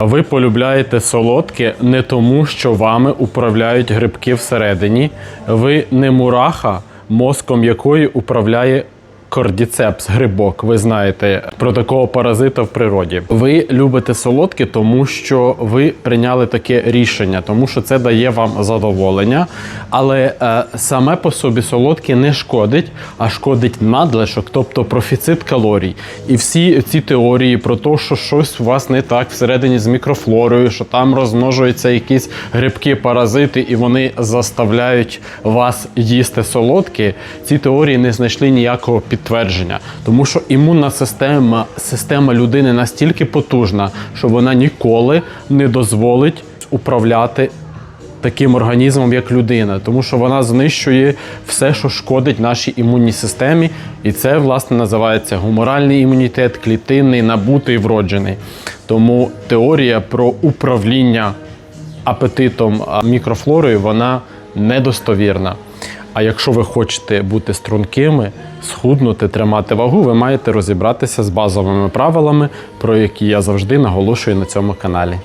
Ви полюбляєте солодке не тому, що вами управляють грибки всередині. Ви не мураха, мозком якої управляє кордіцепс, грибок. Ви знаєте про такого паразита в природі. Ви любите солодке, тому що ви прийняли таке рішення, тому що це дає вам задоволення. Але е, саме по собі солодке не шкодить, а шкодить надлишок, тобто профіцит калорій. І всі ці теорії про те, що щось у вас не так всередині з мікрофлорою, що там розмножуються якісь грибки, паразити, і вони заставляють вас їсти солодке. Ці теорії не знайшли ніякого підтвердження, тому що імунна система, система людини настільки потужна, що вона ніколи не дозволить управляти таким організмом, як людина, тому що вона знищує все, що шкодить нашій імунній системі, і це власне називається гуморальний імунітет, клітинний, набутий, вроджений. Тому теорія про управління апетитом мікрофлорою вона недостовірна. А якщо ви хочете бути стрункими, схуднути, тримати вагу, ви маєте розібратися з базовими правилами, про які я завжди наголошую на цьому каналі.